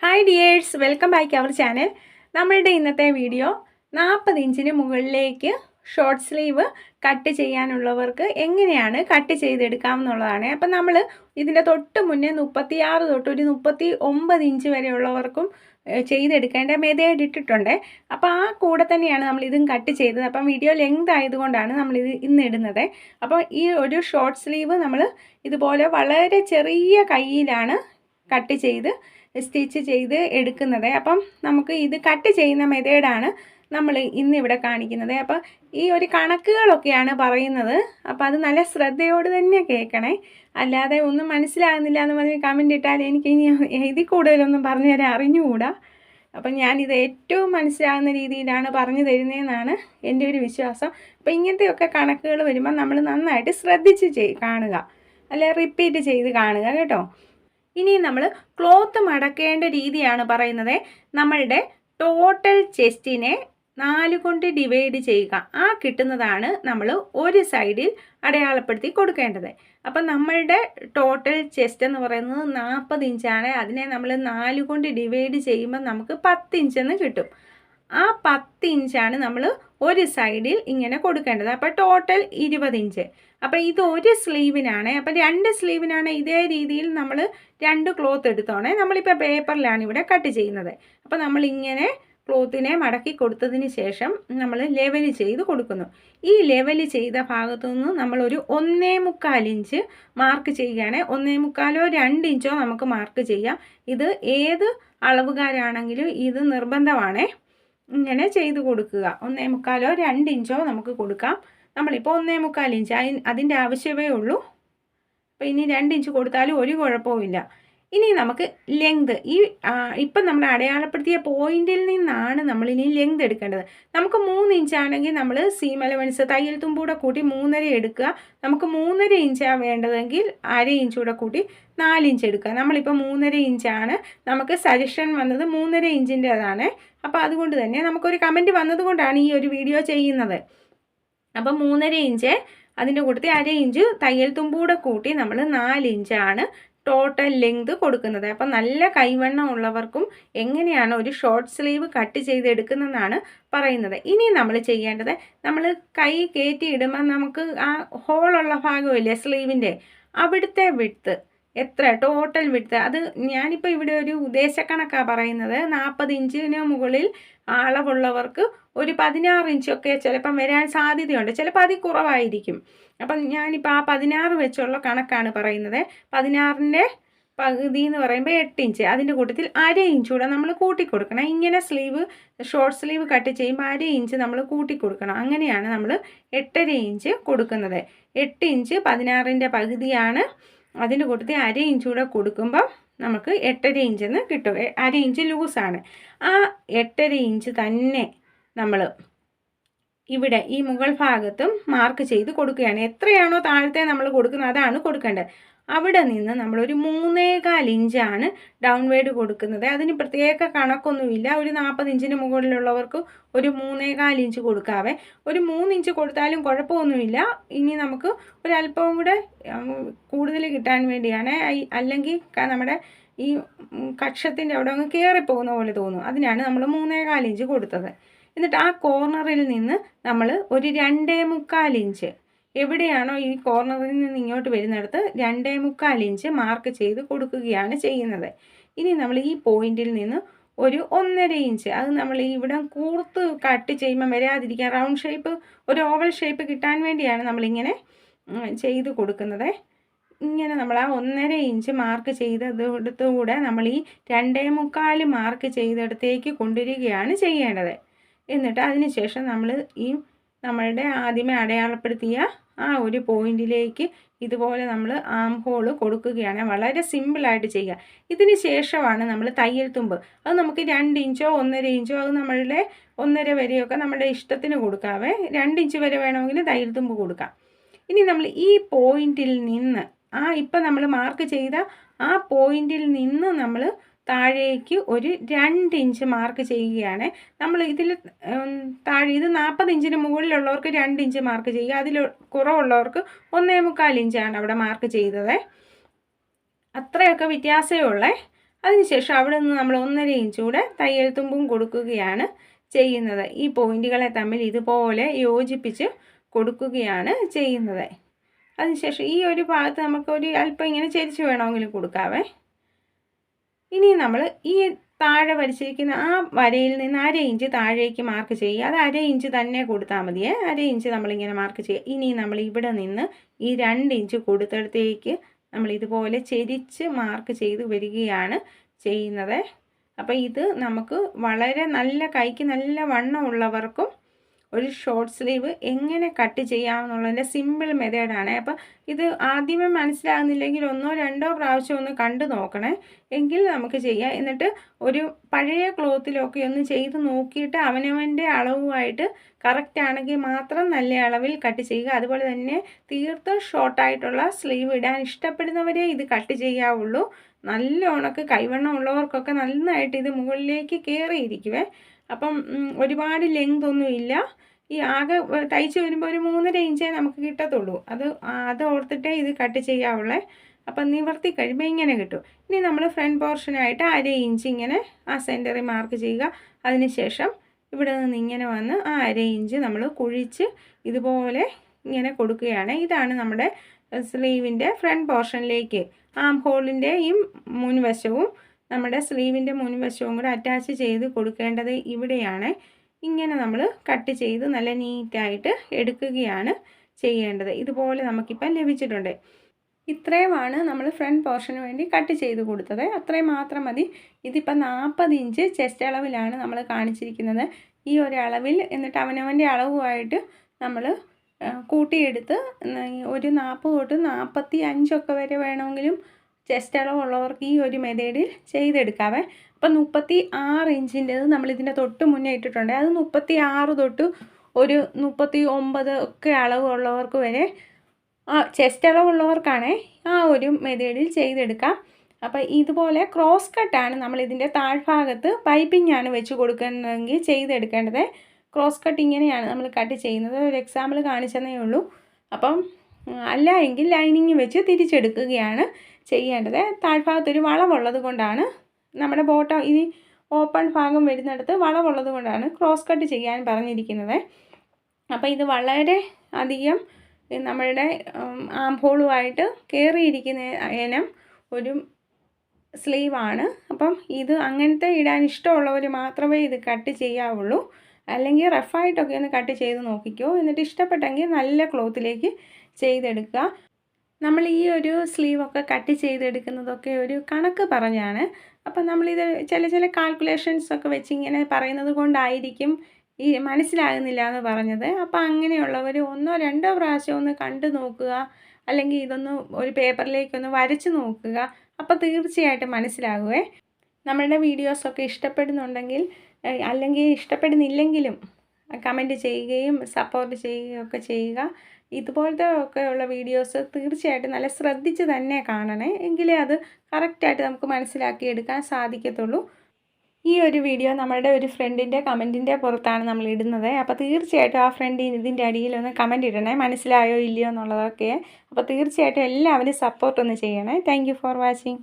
Hi dears welcome back our channel നമ്മളുടെ ഇന്നത്തെ video നാൽപ്പത് ഇഞ്ചിന് മുകളിലേക്ക് ഷോർട്ട് സ്ലീവ് കട്ട് ചെയ്യാനുള്ളവർക്ക് എങ്ങനെയാണ് കട്ട് ചെയ്തെടുക്കാം എന്നുള്ളതാണ് അപ്പം നമ്മൾ ഇതിന്റെ തൊട്ട് മുന്നേ മുപ്പത്തിയാറ് തൊട്ട് ഒരു മുപ്പത്തി ഒമ്പത് ഇഞ്ച് വരെയുള്ളവർക്കും ചെയ്തെടുക്കേണ്ട മെതേഡ് ഇട്ടിട്ടുണ്ട്. അപ്പോൾ ആ കൂടെ തന്നെയാണ് നമ്മൾ ഇതും കട്ട് ചെയ്തത്. അപ്പം വീഡിയോ ലെങ്ത് ആയതുകൊണ്ടാണ് നമ്മളിത് ഇന്ന് ഇടുന്നത്. അപ്പോൾ ഈ ഒരു ഷോർട്ട് സ്ലീവ് നമ്മൾ ഇതുപോലെ വളരെ ചെറിയ കയ്യിലാണ് കട്ട് ചെയ്ത് സ്റ്റിച്ച് ചെയ്ത് എടുക്കുന്നത്. അപ്പം നമുക്ക് ഇത് കട്ട് ചെയ്യുന്ന മെത്തേഡാണ് നമ്മൾ ഇന്നിവിടെ കാണിക്കുന്നത്. അപ്പം ഈ ഒരു കണക്കുകളൊക്കെയാണ് പറയുന്നത്. അപ്പോൾ അത് നല്ല ശ്രദ്ധയോട് തന്നെ കേൾക്കണേ. അല്ലാതെ ഒന്നും മനസ്സിലാകുന്നില്ല എന്ന് പറഞ്ഞ് കമന്റ് ഇട്ടാൽ എനിക്ക് ഇനി എഴുതി കൂടുതലൊന്നും പറഞ്ഞു തരാൻ അറിഞ്ഞുകൂടാ. അപ്പം ഞാനിത് ഏറ്റവും മനസ്സിലാകുന്ന രീതിയിലാണ് പറഞ്ഞു തരുന്നതെന്നാണ് എന്റെ ഒരു വിശ്വാസം. അപ്പം ഇങ്ങനത്തെയൊക്കെ കണക്കുകൾ വരുമ്പോൾ നമ്മൾ നന്നായിട്ട് ശ്രദ്ധിച്ച് കാണുക. അല്ലെ റിപ്പീറ്റ് ചെയ്ത് കാണുക കേട്ടോ. ഇനി നമ്മൾ ക്ലോത്ത് മടക്കേണ്ട രീതിയാണ് പറയുന്നത്. നമ്മളുടെ ടോട്ടൽ ചെസ്റ്റിനെ നാല് കൊണ്ട് ഡിവൈഡ് ചെയ്യുക. ആ കിട്ടുന്നതാണ് നമ്മൾ ഒരു സൈഡിൽ അടയാളപ്പെടുത്തി കൊടുക്കേണ്ടത്. അപ്പം നമ്മളുടെ ടോട്ടൽ ചെസ്റ്റ് എന്ന് പറയുന്നത് നാൽപ്പത് ഇഞ്ചാണ്. അതിനെ നമ്മൾ നാല് കൊണ്ട് ഡിവൈഡ് ചെയ്യുമ്പോൾ നമുക്ക് പത്ത് ഇഞ്ചെന്ന് കിട്ടും. ആ പത്ത് ഇഞ്ചാണ് നമ്മൾ ഒരു സൈഡിൽ ഇങ്ങനെ കൊടുക്കേണ്ടത്. അപ്പോൾ ടോട്ടൽ ഇരുപത് ഇഞ്ച്. അപ്പോൾ ഇത് ഒരു സ്ലീവിനാണ്. അപ്പോൾ രണ്ട് സ്ലീവിനാണ് ഇതേ രീതിയിൽ നമ്മൾ രണ്ട് ക്ലോത്ത് എടുത്തോണേ. നമ്മളിപ്പോൾ പേപ്പറിലാണ് ഇവിടെ കട്ട് ചെയ്യുന്നത്. അപ്പോൾ നമ്മൾ ഇങ്ങനെ ക്ലോത്തിനെ മടക്കി കൊടുത്തതിന് ശേഷം നമ്മൾ ലെവൽ ചെയ്ത് കൊടുക്കുന്നു. ഈ ലെവൽ ചെയ്ത ഭാഗത്തു നിന്ന് നമ്മളൊരു ഒന്നേ മുക്കാൽ ഇഞ്ച് മാർക്ക് ചെയ്യുകയാണ്. ഒന്നേ മുക്കാലോ രണ്ട് ഇഞ്ചോ നമുക്ക് മാർക്ക് ചെയ്യാം. ഇത് ഏത് അളവുകാരാണെങ്കിലും ഇത് നിർബന്ധമാണേ. ഇങ്ങനെ ചെയ്ത് കൊടുക്കുക. ഒന്നേ മുക്കാലോ രണ്ട് ഇഞ്ചോ നമുക്ക് കൊടുക്കാം. നമ്മളിപ്പോൾ ഒന്നേ മുക്കാൽ ഇഞ്ച്. അതിന് അതിന്റെ ആവശ്യമേ ഉള്ളൂ. അപ്പോൾ ഇനി രണ്ട് ഇഞ്ച് കൊടുത്താലും ഒരു കുഴപ്പവുമില്ല. ഇനി നമുക്ക് ലെങ്ത്. ഈ ഇപ്പം നമ്മൾ അടയാളപ്പെടുത്തിയ പോയിന്റിൽ നിന്നാണ് നമ്മൾ ഇനി ലെങ്ത് എടുക്കേണ്ടത്. നമുക്ക് മൂന്ന് ഇഞ്ചാണെങ്കിൽ നമ്മൾ സീം അലവൻസ് തയ്യൽ തുമ്പൂടെ കൂട്ടി മൂന്നര എടുക്കുക. നമുക്ക് മൂന്നര ഇഞ്ചാണ് വേണ്ടതെങ്കിൽ അര ഇഞ്ച് കൂടെ കൂട്ടി നാലിഞ്ച് എടുക്കുക. നമ്മളിപ്പോൾ മൂന്നര ഇഞ്ചാണ്. നമുക്ക് സജഷൻ വന്നത് മൂന്നര ഇഞ്ചിന്റെതാണ്. അപ്പോൾ അതുകൊണ്ട് തന്നെ നമുക്കൊരു കമന്റ് വന്നതുകൊണ്ടാണ് ഈ ഒരു വീഡിയോ ചെയ്യുന്നത്. അപ്പം മൂന്നര ഇഞ്ച് അതിന്റെ കൂട്ടത്തിൽ അര ഇഞ്ച് തയ്യൽ തുമ്പൂടെ കൂട്ടി നമ്മൾ നാല് ഇഞ്ചാണ് ടോട്ടൽ ലെങ്ത് കൊടുക്കുന്നത്. അപ്പം നല്ല കൈവണ്ണം ഉള്ളവർക്കും എങ്ങനെയാണ് ഒരു ഷോർട്ട് സ്ലീവ് കട്ട് ചെയ്തെടുക്കുന്നതെന്നാണ് പറയുന്നത്. ഇനി നമ്മൾ ചെയ്യേണ്ടത് നമ്മൾ കൈ കയറ്റി ഇടുമ്പോൾ നമുക്ക് ആ ഹോളുള്ള ഭാഗമില്ലേ സ്ലീവിന്റെ അവിടുത്തെ വിട്ത്ത് എത്ര ടോട്ടൽ വിടുത്ത് അത് ഞാനിപ്പോൾ ഇവിടെ ഒരു ഉദ്ദേശക്കണക്കാണ് പറയുന്നത്. നാൽപ്പത് ഇഞ്ചിന് മുകളിൽ അളവുള്ളവർക്ക് ഒരു പതിനാറ് ഇഞ്ചൊക്കെ ചിലപ്പം വരാൻ സാധ്യതയുണ്ട്. ചിലപ്പോൾ അതി കുറവായിരിക്കും. അപ്പം ഞാനിപ്പോൾ ആ പതിനാറ് വെച്ചുള്ള കണക്കാണ് പറയുന്നത്. പതിനാറിന്റെ പകുതി എന്ന് പറയുമ്പോൾ എട്ട് ഇഞ്ച്. അതിന്റെ കൂട്ടത്തിൽ അര ഇഞ്ച് കൂടെ നമ്മൾ കൂട്ടി കൊടുക്കണം ഇങ്ങനെ സ്ലീവ് ഷോർട്ട് സ്ലീവ് കട്ട് ചെയ്യുമ്പോൾ അര ഇഞ്ച് നമ്മൾ കൂട്ടി കൊടുക്കണം അങ്ങനെയാണ് നമ്മൾ എട്ടര ഇഞ്ച് കൊടുക്കുന്നത്. എട്ട് ഇഞ്ച് പതിനാറിന്റെ പകുതിയാണ് അതിന്റെ കൂട്ടത്തിൽ അര ഇഞ്ച് കൂടെ കൊടുക്കുമ്പോൾ നമുക്ക് എട്ടര ഇഞ്ചെന്ന് കിട്ടും. എ- അര ഇഞ്ച് ലൂസാണ് ആ എട്ടര ഇഞ്ച് തന്നെ നമ്മൾ ഇവിടെ ഈ മുകൾ ഭാഗത്തും മാർക്ക് ചെയ്ത് കൊടുക്കുകയാണ്. എത്രയാണോ താഴത്തെ നമ്മൾ കൊടുക്കുന്നത് അതാണ് കൊടുക്കേണ്ടത്. അവിടെ നിന്ന് നമ്മളൊരു മൂന്നേകാൽ ഇഞ്ചാണ് ഡൗൺവേഡ് കൊടുക്കുന്നത്. അതിന് പ്രത്യേക കണക്കൊന്നുമില്ല. ഒരു നാൽപ്പത് ഇഞ്ചിന് മുകളിലുള്ളവർക്ക് ഒരു മൂന്നേകാൽ ഇഞ്ച് കൊടുക്കാവേ. ഒരു മൂന്ന് ഇഞ്ച് കൊടുത്താലും കുഴപ്പമൊന്നുമില്ല. ഇനി നമുക്ക് ഒരല്പവും കൂടെ കൂടുതൽ കിട്ടാൻ വേണ്ടിയാണ്. അല്ലെങ്കിൽ നമ്മുടെ ഈ കക്ഷത്തിന്റെ അവിടെ അങ്ങ് കയറിപ്പോകുന്ന പോലെ തോന്നും. അതിനാണ് നമ്മൾ മൂന്നേകാൽ ഇഞ്ച് കൊടുത്തത്. എന്നിട്ട് ആ കോർണറിൽ നിന്ന് നമ്മൾ ഒരു രണ്ടേ മുക്കാൽ ഇഞ്ച് എവിടെയാണോ ഈ കോർണറിൽ നിന്ന് ഇങ്ങോട്ട് വരുന്നിടത്ത് രണ്ടേ മുക്കാൽ ഇഞ്ച് മാർക്ക് ചെയ്ത് കൊടുക്കുകയാണ് ചെയ്യുന്നത്. ഇനി നമ്മൾ ഈ പോയിന്റിൽ നിന്ന് ഒരു ഒന്നര ഇഞ്ച് അത് നമ്മൾ ഇവിടെ കൂർത്ത് കട്ട് ചെയ്യുമ്പോൾ വരാതിരിക്കാൻ റൗണ്ട് ഷേപ്പ് ഒരു ഓവൽ ഷേപ്പ് കിട്ടാൻ വേണ്ടിയാണ് നമ്മളിങ്ങനെ ചെയ്ത് കൊടുക്കുന്നത്. ഇങ്ങനെ നമ്മൾ ആ ഒന്നര ഇഞ്ച് മാർക്ക് ചെയ്തെടുത്തുകൂടെ നമ്മൾ ഈ രണ്ടേ മുക്കാൽ മാർക്ക് ചെയ്തെടുത്തേക്ക് കൊണ്ടുവരികയാണ് ചെയ്യേണ്ടത്. എന്നിട്ട് അതിനുശേഷം നമ്മൾ ഈ നമ്മളുടെ ആദ്യമേ അടയാളപ്പെടുത്തിയ ആ ഒരു പോയിന്റിലേക്ക് ഇതുപോലെ നമ്മൾ ആം ഹോൾ കൊടുക്കുകയാണ്. വളരെ സിമ്പിളായിട്ട് ചെയ്യുക. ഇതിന് ശേഷമാണ് നമ്മൾ തയ്യൽ തുമ്പ്. അത് നമുക്ക് രണ്ട് ഇഞ്ചോ ഒന്നര ഇഞ്ചോ അത് നമ്മളുടെ ഒന്നര വരെയൊക്കെ നമ്മുടെ ഇഷ്ടത്തിന് കൊടുക്കാവേ. രണ്ട് ഇഞ്ച് വരെ വേണമെങ്കിൽ തയ്യൽ തുമ്പ് കൊടുക്കാം. ഇനി നമ്മൾ ഈ പോയിന്റിൽ നിന്ന് ആ ഇപ്പം നമ്മൾ മാർക്ക് ചെയ്ത ആ പോയിന്റിൽ നിന്ന് നമ്മൾ താഴേക്ക് ഒരു രണ്ട് ഇഞ്ച് മാർക്ക് ചെയ്യുകയാണ്. നമ്മൾ ഇതിൽ താഴെ ഇത് നാൽപ്പത് ഇഞ്ചിന് മുകളിലുള്ളവർക്ക് രണ്ട് ഇഞ്ച് മാർക്ക് ചെയ്യുക. അതിൽ കുറവുള്ളവർക്ക് ഒന്നേ മുക്കാൽ ഇഞ്ചാണ് അവിടെ മാർക്ക് ചെയ്തത്. അത്രയൊക്കെ വ്യത്യാസമേ ഉള്ളേ. അതിനുശേഷം അവിടെ നിന്ന് നമ്മൾ ഒന്നര ഇഞ്ച് കൂടെ തയ്യൽ തുമ്പും കൊടുക്കുകയാണ് ചെയ്യുന്നത്. ഈ പോയിന്റുകളെ തമ്മിൽ ഇതുപോലെ യോജിപ്പിച്ച് കൊടുക്കുകയാണ് ചെയ്യുന്നത്. അതിനുശേഷം ഈ ഒരു ഭാഗത്ത് നമുക്ക് ഒരു അല്പം ഇങ്ങനെ ചരിച്ച് വേണമെങ്കിലും കൊടുക്കാവേ. ഇനി നമ്മൾ ഈ താഴെ വരച്ചിരിക്കുന്ന ആ വരയിൽ നിന്ന് അര ഇഞ്ച് താഴേക്ക് മാർക്ക് ചെയ്യുക. അത് അര ഇഞ്ച് തന്നെ കൊടുത്താൽ മതിയേ അര ഇഞ്ച് നമ്മളിങ്ങനെ മാർക്ക് ചെയ്യുക. ഇനി നമ്മൾ ഇവിടെ നിന്ന് ഈ രണ്ട് ഇഞ്ച് കൊടുത്തിടത്തേക്ക് നമ്മൾ ഇതുപോലെ ചെരിച്ച് മാർക്ക് ചെയ്ത് വരികയാണ് ചെയ്യുന്നത്. അപ്പോൾ ഇത് നമുക്ക് വളരെ നല്ല കൈക്ക് നല്ല വണ്ണമുള്ളവർക്കും ഒരു ഷോർട്ട് സ്ലീവ് എങ്ങനെ കട്ട് ചെയ്യാമെന്നുള്ളതിന്റെ സിമ്പിൾ മെത്തേഡാണ് അപ്പോൾ ഇത് ആദ്യമേ മനസ്സിലാകുന്നില്ലെങ്കിൽ ഒന്നോ രണ്ടോ പ്രാവശ്യം ഒന്ന് കണ്ടു നോക്കണേ. എങ്കിൽ നമുക്ക് ചെയ്യാം. എന്നിട്ട് ഒരു പഴയ ക്ലോത്തിലൊക്കെ ഒന്ന് ചെയ്ത് നോക്കിയിട്ട് അവനവന്റെ അളവുമായിട്ട് കറക്റ്റ് ആണെങ്കിൽ മാത്രം നല്ല അളവിൽ കട്ട് ചെയ്യുക. അതുപോലെ തന്നെ തീർത്തും ഷോർട്ടായിട്ടുള്ള സ്ലീവ് ഇടാൻ ഇഷ്ടപ്പെടുന്നവരെ ഇത് കട്ട് ചെയ്യാവുള്ളൂ. നല്ല ഉണക്ക് കൈവണ്ണം ഉള്ളവർക്കൊക്കെ നന്നായിട്ട് ഇത് മുകളിലേക്ക് കയറിയിരിക്കുവേ അപ്പം ഒരുപാട് ലെങ്ത് ഒന്നുമില്ല ഈ ആകെ തയ്ച്ച് വരുമ്പോൾ ഒരു മൂന്നര ഇഞ്ചേ നമുക്ക് കിട്ടത്തുള്ളൂ. അത് അത് ഓർത്തിട്ടേ ഇത് കട്ട് ചെയ്യാവുള്ളേ. അപ്പം നിവർത്തി കഴിയുമ്പോൾ ഇങ്ങനെ കിട്ടും. ഇനി നമ്മൾ ഫ്രണ്ട് പോർഷനായിട്ട് അര ഇഞ്ച് ഇങ്ങനെ ആ സെന്ററിൽ മാർക്ക് ചെയ്യുക. അതിനുശേഷം ഇവിടെ നിന്ന് ഇങ്ങനെ വന്ന് ആ അര ഇഞ്ച് നമ്മൾ കുഴിച്ച് ഇതുപോലെ ഇങ്ങനെ കൊടുക്കുകയാണ്. ഇതാണ് നമ്മുടെ സ്ലീവിന്റെ ഫ്രണ്ട് പോർഷനിലേക്ക് ആം ഹോളിന്റെയും മുൻവശവും നമ്മുടെ സ്ലീവിന്റെ മുൻവശവും കൂടെ അറ്റാച്ച് ചെയ്ത് കൊടുക്കേണ്ടത് ഇവിടെയാണ്. ഇങ്ങനെ നമ്മൾ കട്ട് ചെയ്ത് നല്ല നീറ്റായിട്ട് എടുക്കുകയാണ് ചെയ്യേണ്ടത്. ഇതുപോലെ നമുക്കിപ്പം ലഭിച്ചിട്ടുണ്ട്. ഇത്രയുമാണ് നമ്മൾ ഫ്രണ്ട് പോർഷന് വേണ്ടി കട്ട് ചെയ്ത് കൊടുത്തത്. അത്രയും മാത്രം മതി. ഇതിപ്പോൾ നാൽപ്പത് ഇഞ്ച് ചെസ്റ്റ് അളവിലാണ് നമ്മൾ കാണിച്ചിരിക്കുന്നത്. ഈ ഒരു അളവിൽ എന്നിട്ട് അവനവന്റെ അളവുമായിട്ട് നമ്മൾ കൂട്ടിയെടുത്ത് ഒരു നാൽപ്പത് തൊട്ട് നാൽപ്പത്തി അഞ്ചൊക്കെ വരെ വേണമെങ്കിലും ചെസ്റ്റ് അളവുള്ളവർക്ക് ഈ ഒരു മെതേഡിൽ ചെയ്തെടുക്കാവേ അപ്പം മുപ്പത്തി ആറ് ഇഞ്ചിന്റെത് നമ്മളിതിന്റെ തൊട്ട് മുന്നേ ഇട്ടിട്ടുണ്ട്. അത് മുപ്പത്തി ആറ് തൊട്ട് ഒരു മുപ്പത്തി ഒമ്പത് ഒക്കെ അളവുള്ളവർക്ക് വരെ ആ ചെസ്റ്റ് അളവുള്ളവർക്കാണേ ആ ഒരു മെതേഡിൽ ചെയ്തെടുക്കാം. അപ്പോൾ ഇതുപോലെ ക്രോസ് കട്ടാണ് നമ്മളിതിന്റെ താഴ്ഭാഗത്ത് പൈപ്പിംഗ് ആണ് വെച്ച് കൊടുക്കുന്നതെങ്കിൽ ചെയ്തെടുക്കേണ്ടത്. ക്രോസ് കട്ട് ഇങ്ങനെയാണ് നമ്മൾ കട്ട് ചെയ്യുന്നത്. ഒരു എക്സാമ്പിൾ കാണിച്ചതേ ഉള്ളൂ. അപ്പം അല്ല എങ്കിൽ ലൈനിങ് വെച്ച് തിരിച്ചെടുക്കുകയാണ് ചെയ്യേണ്ടത്. താഴ്ഭാഗത്തൊരു വളവുള്ളത് കൊണ്ടാണ് നമ്മുടെ ബോട്ടം ഇനി ഓപ്പൺ ഭാഗം വരുന്നിടത്ത് വളവുള്ളത് കൊണ്ടാണ് ക്രോസ് കട്ട് ചെയ്യാൻ പറഞ്ഞിരിക്കുന്നത്. അപ്പോൾ ഇത് വളരെ അധികം നമ്മളുടെ ആംഹോളുമായിട്ട് കയറിയിരിക്കുന്ന ഇനം ഒരു സ്ലീവാണ് അപ്പം ഇത് അങ്ങനത്തെ ഇടാൻ ഇഷ്ടമുള്ളവർ മാത്രമേ ഇത് കട്ട് ചെയ്യാവുള്ളൂ. അല്ലെങ്കിൽ റഫായിട്ടൊക്കെ ഒന്ന് കട്ട് ചെയ്ത് നോക്കിക്കോ. എന്നിട്ട് ഇഷ്ടപ്പെട്ടെങ്കിൽ നല്ല ക്ലോത്തിലേക്ക് ചെയ്തെടുക്കുക. നമ്മൾ ഈ ഒരു സ്ലീവൊക്കെ കട്ട് ചെയ്തെടുക്കുന്നതൊക്കെ ഒരു കണക്ക് പറഞ്ഞാണ്. അപ്പം നമ്മളിത് ചില ചില കാൽക്കുലേഷൻസ് ഒക്കെ വെച്ച് ഇങ്ങനെ പറയുന്നത് കൊണ്ടായിരിക്കും ഈ മനസ്സിലാകുന്നില്ല എന്ന് പറഞ്ഞത്. അപ്പോൾ അങ്ങനെയുള്ളവർ ഒന്നോ രണ്ടോ പ്രാവശ്യം ഒന്ന് കണ്ടു നോക്കുക. അല്ലെങ്കിൽ ഇതൊന്ന് ഒരു പേപ്പറിലേക്കൊന്ന് വരച്ച് നോക്കുക. അപ്പോൾ തീർച്ചയായിട്ടും മനസ്സിലാകുവേ. നമ്മളുടെ വീഡിയോസൊക്കെ ഇഷ്ടപ്പെടുന്നുണ്ടെങ്കിൽ അല്ലെങ്കിൽ ഇഷ്ടപ്പെടുന്നില്ലെങ്കിലും കമന്റ് ചെയ്യുകയും സപ്പോർട്ട് ചെയ്യുകയും ഒക്കെ ചെയ്യുക. ഇതുപോലത്തെ ഒക്കെയുള്ള വീഡിയോസ് തീർച്ചയായിട്ടും നല്ല ശ്രദ്ധിച്ച് തന്നെ കാണണേ. എങ്കിലേ അത് കറക്റ്റായിട്ട് നമുക്ക് മനസ്സിലാക്കി എടുക്കാൻ സാധിക്കത്തുള്ളൂ. ഈ ഒരു വീഡിയോ നമ്മളുടെ ഒരു ഫ്രണ്ടിന്റെ കമന്റിന്റെ പുറത്താണ് നമ്മൾ ഇടുന്നത്. അപ്പോൾ തീർച്ചയായിട്ടും ആ ഫ്രണ്ട് ഇതിന്റെ അടിയിൽ ഒന്ന് കമന്റ് ഇടണേ. മനസ്സിലായോ ഇല്ലയോ എന്നുള്ളതൊക്കെ. അപ്പോൾ തീർച്ചയായിട്ടും എല്ലാവരും സപ്പോർട്ടൊന്ന് ചെയ്യണേ. Thank for watching